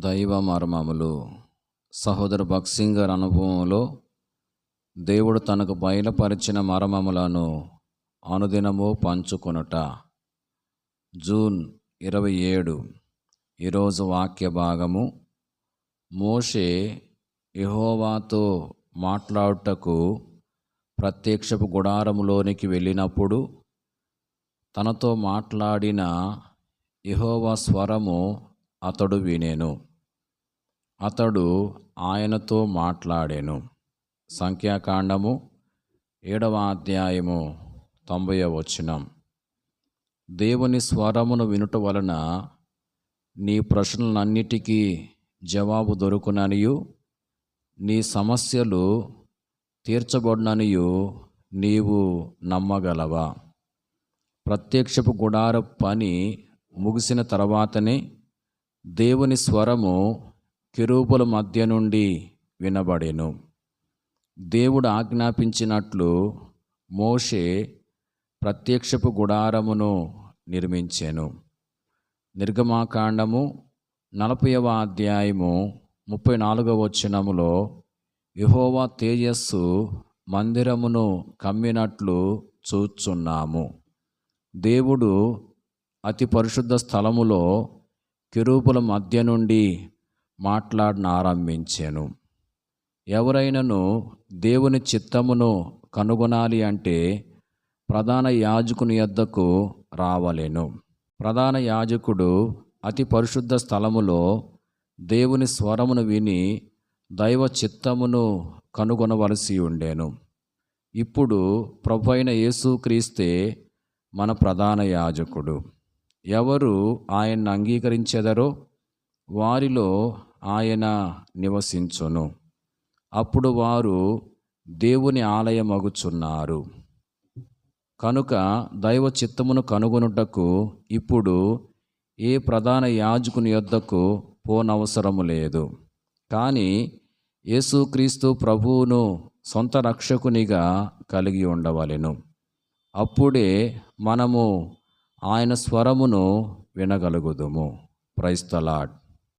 దైవ మర్మములు. సహోదర భక్సింగ్ గారి అనుభవంలో దేవుడు తనకు బయలుపరిచిన మర్మములను అనుదినము పంచుకొనుట. జూన్ ఇరవై ఏడు. ఈరోజు వాక్య భాగము. మోషే యెహోవాతో మాట్లాడుటకు ప్రత్యక్షపు గుడారములోనికి వెళ్ళినప్పుడు తనతో మాట్లాడిన యెహోవా స్వరము అతడు వినేను. అతడు ఆయనతో మాట్లాడెను. సంఖ్యాకాండము ఏడవ అధ్యాయము తొంభై వచనం. దేవుని స్వరమును వినుట వలన నీ ప్రశ్నలన్నిటికీ జవాబు దొరుకుననియు నీ సమస్యలు తీర్చబడిననియు నీవు నమ్మగలవా? ప్రత్యక్షపు గుడార పని ముగిసిన తర్వాతనే దేవుని స్వరము కెరూపుల మధ్య నుండి వినబడెను. దేవుడు ఆజ్ఞాపించినట్లు మోషే ప్రత్యక్షపు గుడారమును నిర్మించెను. నిర్గమాకాండము నలభైవ అధ్యాయము ముప్పై నాలుగవ వచనములో యహోవా తేజస్సు మందిరమును కమ్మినట్లు చూచున్నాము. దేవుడు అతి పరిశుద్ధ స్థలములో కెరూపుల మధ్య నుండి మాట్లాడన ఆరంభించాను ఎవరైనాను దేవుని చిత్తమును కనుగొనాలి అంటే ప్రధాన యాజకుని యొద్దకు రావలేను. ప్రధాన యాజకుడు అతి పరిశుద్ధ స్థలములో దేవుని స్వరమును విని దైవ చిత్తమును కనుగొనవలసి ఉండేను. ఇప్పుడు ప్రభు అయిన యేసుక్రీస్తే మన ప్రధాన యాజకుడు. ఎవరు ఆయన్ని అంగీకరించెదరో వారిలో ఆయన నివసించును. అప్పుడు వారు దేవుని ఆలయమగుచున్నారు. కనుక దైవ చిత్తమును కనుగొనుటకు ఇప్పుడు ఏ ప్రధాన యాజకుని యొద్దకు పోనవసరము లేదు. కానీ యేసుక్రీస్తు ప్రభువును సొంత రక్షకునిగా కలిగి ఉండవలెను. అప్పుడే మనము ఆయన స్వరమును వినగలుగుదుము. ప్రైస్తలాడ్